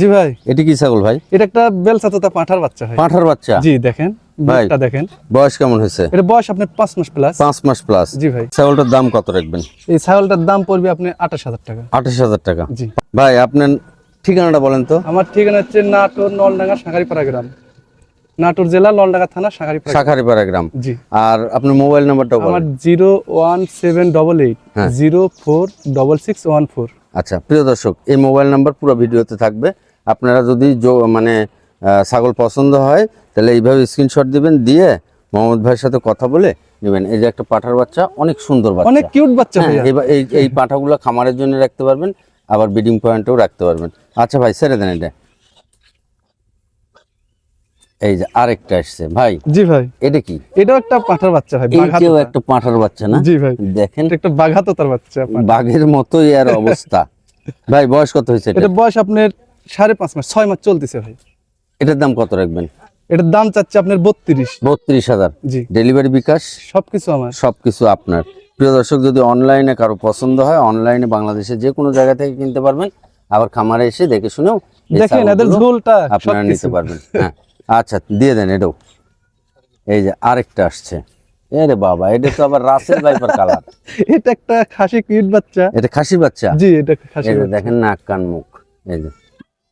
জি ভাই। এটি কি ছাগল ভাই? এটা একটা বেলসাতোতা পাঁঠার বাচ্চা পাঁঠার বাচ্চা? জি দেখেন ভাই। দেখেন। বয়স কেমন হয়েছে? এটা বয়স আপনার পাঁচ মাস প্লাস পাঁচ মাস প্লাস জি ভাই। ছাগলটার দাম কত রাখবেন? এই ছাগলটার দাম পড়বে আপনি আঠাশ হাজার টাকা। আঠাশ হাজার টাকা। জি। ভাই আপনার ঠিকানাটা বলেন তো। আমার ঠিকানা হচ্ছে নাটোর নলডাঙ্গা সাঁকারিপাড়া গ্রাম। নাটোর জেলা নলডাঙ্গা থানা গ্রাম। জি। আর আপনার মোবাইল নাম্বারটা আমার zero one seven double eight হ্যাঁ। Zero four double six one four. আচ্ছা প্রিয় দর্শক এই মোবাইল নাম্বার পুরো ভিডিওতে থাকবে। আপনারা যদি মানে ছাগল পছন্দ হয় তাহলে এইভাবে স্ক্রিনশট দিবেন দিয়ে মোহাম্মদ ভাইয়ের সাথে কথা বলে নেবেন। এই যে একটা পাঠার বাচ্চা অনেক সুন্দর বাচ্চা। অনেক কিউট বাচ্চা হ্যাঁ, এবার এই এই পাঠাগুলো খামারের জন্য রাখতে পারবেন আবার ব্রিডিং পয়েন্টেও রাখতে পারবেন। আচ্ছা ভাই ছেড়ে দেন এটা। এই যে আরেকটা আসছে ভাই। জি ভাই। এটা কি? এটাও একটা পাঁঠার বাচ্চা ভাই বাঘাতোতা। একটা পাঠার বাচ্চা না? জি ভাই। দেখেন। একটা বাঘাতোতার বাচ্চা বাঘের মতোই আর অবস্থা। ভাই বয়স কত হয়েছে এটা? বয়স আপনার সাড়ে পাঁচ মাস ছয় মাস চলতেছে ভাই। এটার দাম কত রাখবেন? এটার দাম চাচ্ছে আপনার বত্রিশ। বত্রিশ হাজার। জি। ডেলিভারি বিকাশ? সবকিছু আমার। সবকিছু আপনার। প্রিয় দর্শক যদি অনলাইনে কারও পছন্দ হয় অনলাইনে বাংলাদেশে যে কোনো জায়গা থেকে কিনতে পারবেন। আবার খামারে এসে দেখে শুনেও দেখেন এদের ঝোলটা আপনারা নিতে পারবেন। হ্যাঁ। আচ্ছা দিয়ে দেন এটাও। এই যে আরেকটা আসছে। এরে বাবা এটা তো আবার রাসেল ভাইপার কালার। এটা একটা খাসি কিউট বাচ্চা। এটা খাসি বাচ্চা? জি এটা একটা খাসি বাচ্চা। দেখেন নাক কান মুখ এই যে।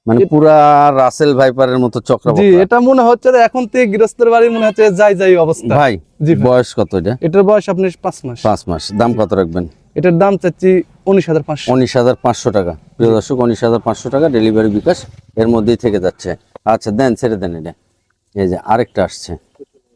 মানে পুরা রাসেল ভাইপারের মতো চক্র জি এটা মনে হচ্ছে এখন থেকে গৃহস্থের বাড়ি মনে হচ্ছে যাই যাই অবস্থা। ভাই জি বয়স কত এটা? এটার বয়স আপনার পাঁচ মাস। পাঁচ মাস। দাম কত রাখবেন? এটার দাম চাচ্ছি উনিশ হাজার পাঁচশো। উনিশ হাজার পাঁচশো টাকা। প্রিয় দর্শক উনিশ হাজার পাঁচশো টাকা ডেলিভারি বিকাশ এর মধ্যেই থেকে যাচ্ছে। আচ্ছা দেন ছেড়ে দেন এটা। এই যে আরেকটা আসছে।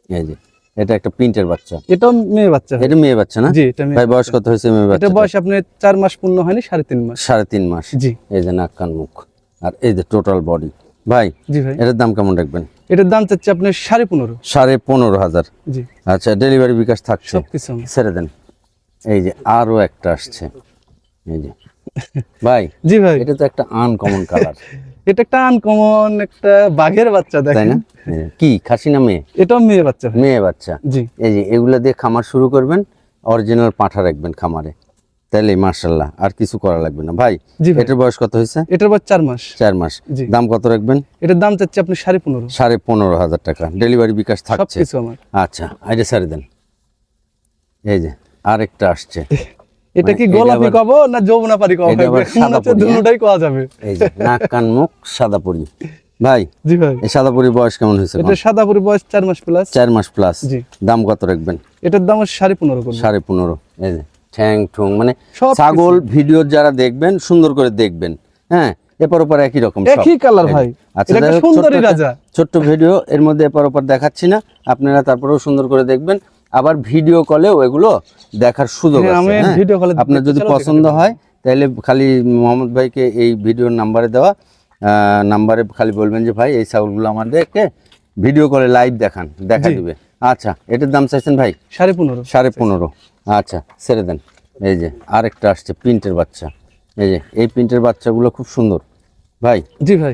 এই যে এটা একটা প্রিন্টের বাচ্চা। এটাও মেয়ে বাচ্চা। এটা মেয়ে বাচ্চা না? জি এটা ভাই বয়স কত হয়েছে মেয়ে বাচ্চা এটা বয়স আপনার চার মাস পূর্ণ হয়নি সাড়ে তিন মাস। সাড়ে তিন মাস। জি। এই যে নাক কান মুখ। আর এই যে টোটাল বডি ভাই জি ভাই। এটার দাম কেমন রাখবেন? এটার দাম চাচ্ছে আপনার সাড়ে পনেরো। হাজার। জি। আচ্ছা ডেলিভারি বিকাশ থাকছে। সবকিছু। ছেড়ে দেন। এই যে আরও একটা আসছে। এই যে। ভাই জি ভাই। এটা তো একটা আনকমন কালার এটা একটা আনকমন একটা বাঘের বাচ্চা দেখেন। না? কি খাসি না মেয়ে? এটাও মেয়ে বাচ্চা। মেয়ে বাচ্চা। জি। এই যে এগুলো দিয়ে খামার শুরু করবেন অরিজিনাল পাঠা রাখবেন খামারে। তাহলে মার্শাল্লাহ আর কিছু করা লাগবে না। ভাই এটার বয়স কত হয়েছে? এটার বয়স চার মাস। চার মাস। জি। দাম কত রাখবেন? এটার দাম চাচ্ছে আপনি সাড়ে পনেরো। সাড়ে পনেরো হাজার টাকা। ডেলিভারি বিকাশ থাকছে। আচ্ছা এটা সারি দেন। এই যে আরেকটা আসছে। এটা কি মানে গোলাপি কব না যমুনা পারি কব? হ্যাঁ? দুটোটাই কোয়া যাবে। এই যে নাক কান মুখ সাদা পরি। ভাই জি ভাই। এই সাদা পরি বয়স কেমন হয়েছে এটা সাদাপুরি বয়স চার মাস প্লাস চার মাস প্লাস জি। দাম কত রাখবেন? এটার দাম হচ্ছে সাড়ে পনেরো করব। সাড়ে পনেরো। এই যে ঠ্যাং ঠুং মানে ছাগল ভিডিও যারা দেখবেন সুন্দর করে দেখবেন হ্যাঁ? এপার ওপার একই রকম সব। একই কালার ভাই। আচ্ছা এটা সুন্দরী রাজা। ছোট্ট ভিডিও এর মধ্যে এপার ওপার দেখাচ্ছি না। আপনারা তারপরেও সুন্দর করে দেখবেন। আবার ভিডিও কলেও এগুলো দেখার সুযোগ হ্যাঁ, আছে হ্যাঁ? ভিডিও কলে আপনার যদি পছন্দ হয় তাহলে খালি মোহাম্মদ ভাইকে এই ভিডিওর নাম্বারে দেওয়া নাম্বারে খালি বলবেন যে ভাই এই ছাগলগুলো আমাদেরকে ভিডিও কলে লাইভ দেখান দেখা। দিবে। আচ্ছা এটার দাম চাইছেন ভাই? সাড়ে পনেরো। সাড়ে পনেরো। আচ্ছা ছেড়ে দেন। এই যে আরেকটা আসছে প্রিন্টের বাচ্চা। এই যে এই প্রিন্টের বাচ্চাগুলো খুব সুন্দর। ভাই জি ভাই।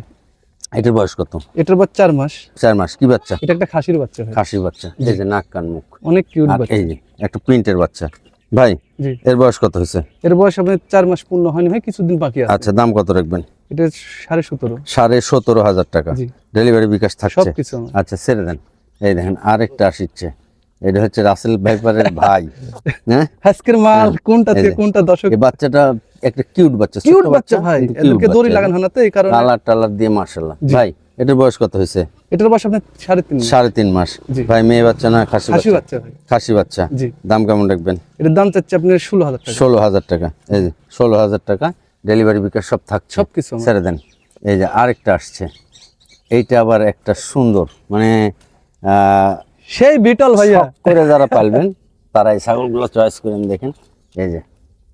এটার বয়স কত? এটার বয়স চার মাস। চার মাস। কি বাচ্চা? এটা একটা খাসির বাচ্চা খাসির বাচ্চা। এই যে নাক কান মুখ। অনেক কিউট বাচ্চা। এই যে একটা প্রিন্টের বাচ্চা। ভাই এর বয়স কত হয়েছে? এর বয়স আপনার চার মাস পূর্ণ হয়নি ভাই কিছুদিন বাকি আছে। আচ্ছা দাম কত রাখবেন? এটা সাড়ে সতেরো। সাড়ে সতেরো হাজার টাকা। ডেলিভারি বিকাশ থাকছে। সবকিছু আচ্ছা ছেড়ে দেন। এই দেখেন আরেকটা আসিচ্ছে। এটা হচ্ছে রাসেল ভাইপারের ভাই। হ্যাঁ? আজকের মাল কোনটা থেকে কোনটা দর্শক? এই বাচ্চাটা একটা কিউট বাচ্চা কিউট বাচ্চা ভাই। এদেরকে দড়ি লাগানো না তো এই কারণে। কালার টালার দিয়ে মার্শাল্লাহ জি। ভাই এটার বয়স কত হয়েছে? এটার বয়স আপনার সাড়ে তিন সাড়ে তিন মাস। ভাই মেয়ে বাচ্চা না খাসি বাচ্চা? খাসি বাচ্চা। দাম কেমন রাখবেন? এটার দাম চাচ্ছে আপনার ষোলো হাজার টাকা। ষোলো হাজার টাকা। এই যে ষোলো হাজার টাকা ডেলিভারি বিকাশ সব থাকছে। সবকিছু আমার। ছেড়ে দেন। এই যে আরেকটা আসছে। এইটা আবার একটা সুন্দর মানে আহ, সেই বিটল ভাইয়া। করে যারা পালবেন তারা এই ছাগলগুলো চয়েস করেন দেখেন। এই যে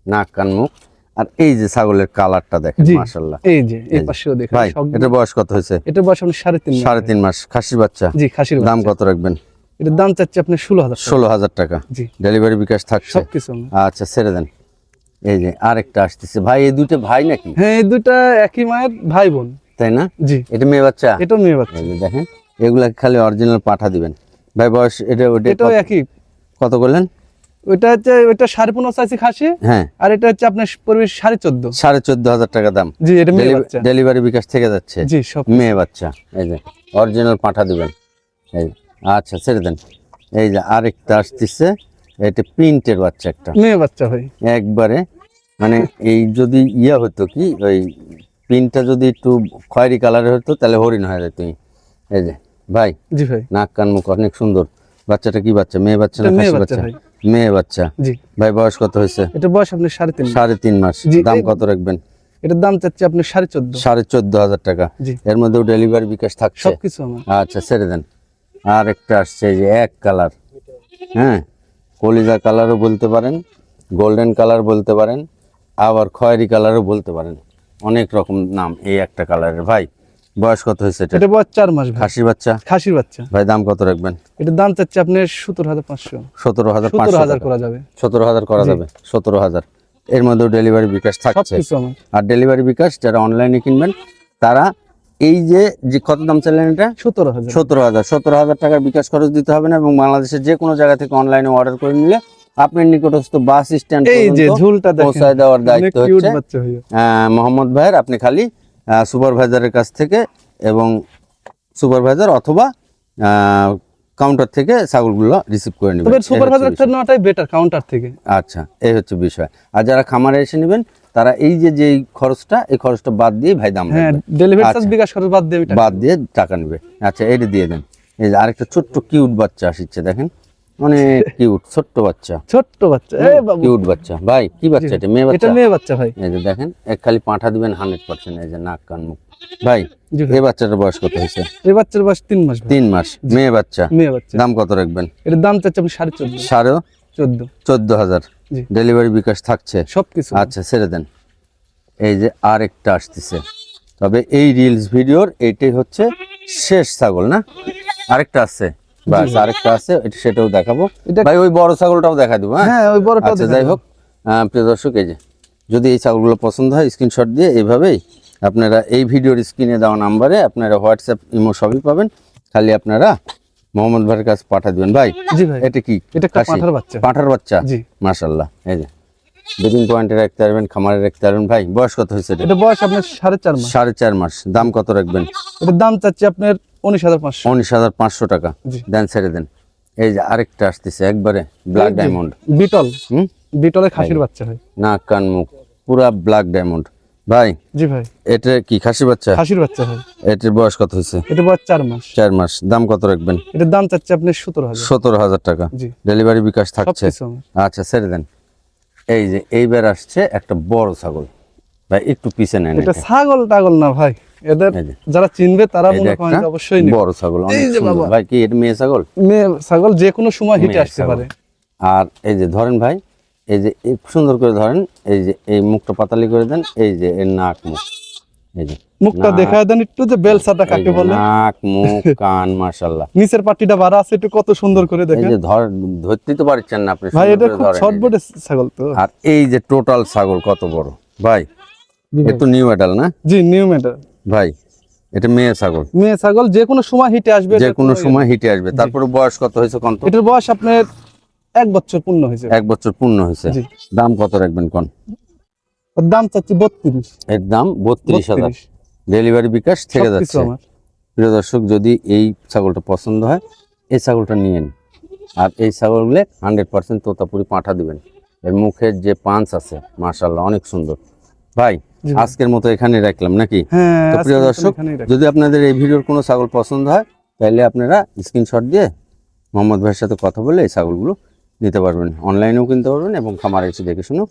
নাক কান মুখ। আর এই যে ছাগলের কালারটা দেখেন জি মাশাল্লাহ এই যে এই পাশেও দেখেন ভাই এটার বয়স কত হয়েছে? এটার বয়স আপনার সাড়ে তিন মাস। সাড়ে তিন মাস। খাসি বাচ্চা? জি খাসির দাম কত রাখবেন? এটার দাম চাচ্ছে আপনি ষোলো হাজার টাকা। জি। ডেলিভারি বিকাশ থাকছে? সবকিছু। আচ্ছা ছেড়ে দেন। এই যে আরেকটা আসতেছে। ভাই এই দুটো ভাই নাকি? হ্যাঁ এই দুটা একই মায়ের ভাই বোন। তাই না? জি। এটা মেয়ে বাচ্চা? এটাও মেয়ে বাচ্চা। দেখেন এগুলা খালি অরিজিনাল পাঠা দিবেন। ভাই বয়স এটা ওটা এটাও একই। কত করলেন? ওইটা হচ্ছে ওইটা সাড়ে পনেরো চাইছি খাসি হ্যাঁ। আর এটা হচ্ছে আপনার পড়বে সাড়ে চোদ্দ। সাড়ে চোদ্দ হাজার টাকা দাম। জি এটা মেয়ে বাচ্চা। ডেলিভারি বিকাশ থেকে যাচ্ছে। জি সব মেয়ে বাচ্চা। এই যে অরিজিনাল পাঠা দিবেন। এই আচ্ছা ছেড়ে দেন। এই যে আরেকটা আসতেছে। এটা প্রিন্টের বাচ্চা একটা। মেয়ে বাচ্চা ভাই। একবারে মানে এই যদি ইয়া হতো কি ওই প্রিন্টটা যদি একটু খয়েরি কালারের হতো তাহলে হরিণ হয়ে যেত। এই যে ভাই জি ভাই। নাক কান মুখ অনেক সুন্দর। বাচ্চাটা কি বাচ্চা? মেয়ে বাচ্চা না মেয়ে বাচ্চা। মেয়ে বাচ্চা। জি। ভাই বয়স কত হয়েছে? এটা বয়স আপনি সাড়ে তিন সাড়ে তিন মাস। দাম কত রাখবেন? এটার দাম চাচ্ছি আপনি সাড়ে চোদ্দ। সাড়ে চোদ্দ হাজার টাকা। এর মধ্যেও ডেলিভারি বিকাশ থাকছে? সবকিছু আমার। আচ্ছা ছেড়ে দেন। আর একটা আসছে যে এক কালার। হ্যাঁ কলিজা কালারও বলতে পারেন গোল্ডেন কালার বলতে পারেন আবার খয়েরি কালারও বলতে পারেন। অনেক রকম নাম এই একটা কালারের। ভাই বয়স কত হয়েছে এটা? এটা বয়স চার মাস ভাই। খাসি বাচ্চা? খাসির বাচ্চা। ভাই দাম কত রাখবেন? এটার দাম চাচ্ছি আপনার সতেরো হাজার পাঁচশো। সতেরো হাজার সতেরো পাঁচশো হাজার করা যাবে। সতেরো হাজার করা যাবে? সতেরো হাজার। এর মধ্যেও ডেলিভারি বিকাশ থাকছে। আর ডেলিভারি বিকাশ যারা অনলাইনে কিনবেন তারা এই যে যে কত দাম চাইলেন এটা? সতেরো হাজার। সতেরো হাজার। সতেরো হাজার টাকার বিকাশ খরচ দিতে হবে না এবং বাংলাদেশের যে কোনো জায়গা থেকে অনলাইনে অর্ডার করে নিলে আপনার নিকটস্থ বাস স্ট্যান্ড যে ঝুলটা পৌঁছায় দেওয়ার দায়িত্ব হচ্ছে। মোহাম্মদ ভাইয়ের আপনি খালি সুপারভাইজারের কাছ থেকে এবং সুপারভাইজার অথবা কাউন্টার থেকে ছাগলগুলো রিসিভ করে নেবেন। তবে এই সুপার হচ্ছে বাজার বিষয়। নেওয়াটাই বেটার কাউন্টার থেকে। আচ্ছা এই হচ্ছে বিষয়। আর যারা খামারে এসে নেবেন তারা এই যে যেই খরচটা এই খরচটা বাদ দিয়ে ভাই দাম হ্যাঁ ডেলিভারি চার্জ আচ্ছা। বিকাশ খরচ বাদ দিয়ে বাদ দিয়ে টাকা নেবে। আচ্ছা এটা দিয়ে দেন। এই যে আরেকটা ছোট্ট কিউট বাচ্চা আসছে দেখেন। অনেক কিউট ছোট্ট বাচ্চা। ছোট্ট বাচ্চা। এ বাবু। কিউট বাচ্চা। ভাই কি বাচ্চা এটা? মেয়ে এটা বাচ্চা মেয়ে বাচ্চা ভাই। এই যে দেখেন এক খালি পাঁঠা দিবেন হান্ড্রেড পার্সেন্ট এই যে নাক কান মুখ। ভাই এই বাচ্চাটার বয়স কত হয়েছে? এই বাচ্চার বয়স তিন মাস ভাই। তিন মাস। মেয়ে বাচ্চা? মেয়ে বাচ্চা। দাম কত রাখবেন? এটার দাম চাচ্ছি আপনি সাড়ে চোদ্দ। সাড়ে চোদ্দ। চোদ্দ হাজার। জি। ডেলিভারি বিকাশ থাকছে? সবকিছু। আচ্ছা ছেড়ে দেন। এই যে আরেকটা আসতেছে। তবে এই রিলস ভিডিওর এইটাই হচ্ছে শেষ ছাগল না? আরেকটা আছে। বাস আরেকটা আছে এটা সেটাও দেখাবো। ভাই ওই বড় ছাগলটাও দেখা দেবো হ্যাঁ? হ্যাঁ ওই বড়টা আচ্ছা যাই হোক প্রিয় দর্শক এই যে যদি এই ছাগলগুলো পছন্দ হয় স্ক্রিনশট দিয়ে এইভাবেই আপনারা এই ভিডিওর স্ক্রিনে দেওয়া নাম্বারে আপনারা হোয়াটসঅ্যাপ ইমো সবই পাবেন। খালি আপনারা মোহাম্মদ ভাইয়ের কাছে পাঠা দিবেন। ভাই জি ভাই এটা কি? এটা? পাঁঠার বাচ্চা। পাঁঠার বাচ্চা? জি। এই যে ব্রিডিং পয়েন্টে রাখতে পারবেন খামারে রাখতে পারবেন। ভাই বয়স কত হয়েছে এটা বয়স আপনার সাড়ে চার মাস। সাড়ে চার মাস দাম কত রাখবেন? এটার দাম চাচ্ছি আপনার উনিশ হাজার পাঁচশো। উনিশ হাজার পাঁচশো টাকা। দেন ছেড়ে দেন। এই যে আরেকটা আসতেছে একবারে ব্ল্যাক ডায়মন্ড বিটল হুম? বিটলের খাসির বাচ্চা ভাই নাক কান মুখ পুরা ব্ল্যাক ডায়মন্ড ভাই জি ভাই। এটা কি খাসি বাচ্চা? খাসির বাচ্চা ভাই এটার বয়স কত হয়েছে? এটা বয়স চার মাস। চার মাস। দাম কত রাখবেন? এটার দাম চাচ্ছি আপনি সতেরো হাজার। সতেরো হাজার টাকা। জি। ডেলিভারি বিকাশ থাকছে। আচ্ছা ছেড়ে দেন। এই যে এইবার আসছে একটা বড় ছাগল। ভাই একটু পিছে নেন এটা। ছাগল টাগল না ভাই। এদের যারা চিনবে তারা মনে করেন অবশ্যই বড় ছাগল। ভাই কি এটা মেয়ে ছাগল? মেয়ে ছাগল যে কোনো সময় হিটে আসতে পারে। আর এই যে ধরেন ভাই এই যে সুন্দর করে ধরেন এই যে এই মুখটা পাতালি করে দেন এই যে এর নাক মুখ। এই যে মুখটা। দেখা দেন একটু যে বেলসাটা কাকে বলে। নাক মুখ কান মাশাল্লাহ নিচের পাটিটা বাড়া আছে একটু কত সুন্দর করে এই যে ধর ধরতে তো পারছেন না আপনি ভাই এটা খুব। শর্টবোর্ডের ছাগল তো। আর এই যে টোটাল ছাগল কত বড়? ভাই জি নিউ এডাল না? জি নিউ মেটার ভাই এটা মেয়ে ছাগল। মেয়ে ছাগল যে কোনো সময় হিটে আসবে যে কোনো সময় হিটে আসবে। তারপরে বয়স কত হয়েছে কত এটার বয়স আপনার এক বছর পূর্ণ হয়েছে। এক বছর পূর্ণ হয়েছে। দাম কত রাখবেন কোন? দাম চাচ্ছি বত্রিশ। এর দাম বত্রিশ হাজার। ডেলিভারি বিকাশ থেকে যাচ্ছে। প্রিয় দর্শক যদি এই ছাগলটা পছন্দ হয় এই ছাগলটা নিয়েন আর এই ছাগলগুলো হান্ড্রেড পার্সেন্ট তোতাপুরি পাঠা দিবেন। এর মুখের যে পাঞ্চ আছে মাশাল্লাহ অনেক সুন্দর। ভাই। আজকের মতো এখানে রাখলাম নাকি? হ্যাঁ তো প্রিয় দর্শক যদি আপনাদের এই ভিডিওর কোনো ছাগল পছন্দ হয় তাহলে আপনারা স্ক্রিনশট দিয়ে মোহাম্মদ ভাইয়ের সাথে কথা বলে এই ছাগলগুলো নিতে পারবেন। অনলাইনেও কিনতে পারবেন এবং খামারে এসে দেখে শুনেও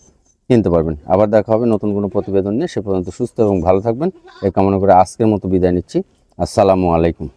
কিনতে পারবেন। আবার দেখা হবে নতুন কোনো প্রতিবেদন নিয়ে। সে পর্যন্ত সুস্থ এবং ভালো থাকবেন। এই কামনা করে আজকের মতো বিদায় নিচ্ছি। আসসালামু আলাইকুম।